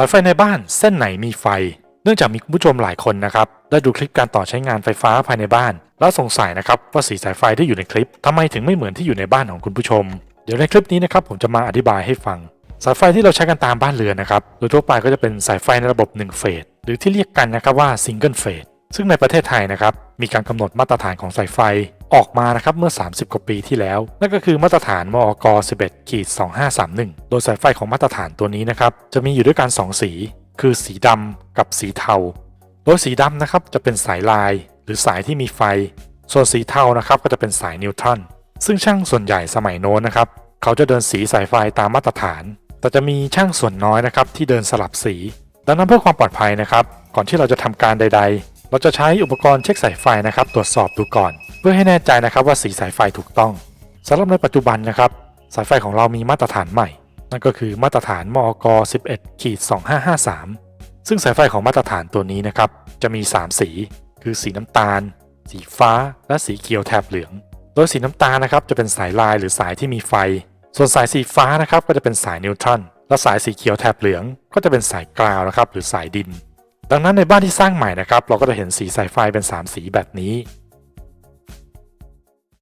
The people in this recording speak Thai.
สายไฟในบ้านเส้นไหนมีไฟ เนื่องจากมีคุณผู้ชมหลายคนนะครับได้ดูคลิปการต่อใช้งานไฟฟ้าภายในบ้าน แล้วสงสัยนะครับว่าสีสายไฟที่อยู่ในคลิปทำไมถึงไม่เหมือนที่อยู่ในบ้านของคุณผู้ชม เดี๋ยวในคลิปนี้นะครับผมจะมาอธิบายให้ฟัง สายไฟที่เราใช้กันตามบ้านเรือนนะครับโดยทั่วไปก็จะเป็นสายไฟในระบบ1เฟสหรือที่เรียกกันนะครับว่าซิงเกิลเฟส ซึ่งในประเทศไทยนะครับมีการกำหนดมาตรฐานของสายไฟออกมานะครับเมื่อ 30 กว่าปีที่แล้ว นั่นก็คือมาตรฐานมอก11ขีด2531 โดยสายไฟของมาตรฐานตัวนี้นะครับจะมีอยู่ด้วยกัน 2 สี คือสีดำกับสีเทา โดยสีดำนะครับจะเป็นสายลาย หรือสายที่มีไฟ ส่วนสีเทานะครับก็จะเป็นสายนิวตรอนซึ่งช่างส่วนใหญ่สมัยโน้นนะครับเขาจะเดินสีสายไฟตามมาตรฐาน แต่จะมีช่างส่วนน้อยนะครับที่เดินสลับสี ดังนั้นเพื่อความปลอดภัยนะครับก่อนที่เราจะทำการใด ๆ เราจะใช้อุปกรณ์เช็คสายไฟนะครับ ตรวจสอบดูก่อน เพื่อให้แน่ใจนะครับว่าสีสายไฟถูกต้องสำหรับในปัจจุบันนะครับ สายไฟของเรามีมาตรฐานใหม่ นั่นก็คือมาตรฐานมอก11ขีด2553 ซึ่งสายไฟของมาตรฐานตัวนี้นะครับ จะมี 3 สี คือสีน้ำตาล สีฟ้า และสีเขียวแถบเหลือง โดยสีน้ำตาลนะครับจะเป็นสายลายหรือสายที่มีไฟ ส่วนสายสีฟ้านะครับก็จะเป็นสายนิวตรอนและสายสีเขียวแถบเหลือง ก็จะเป็นสายกราวนะครับหรือสายดิน ดังนั้นในบ้านที่สร้างใหม่นะครับ เราก็จะเห็นสีสายไฟเป็น 3 สีแบบนี้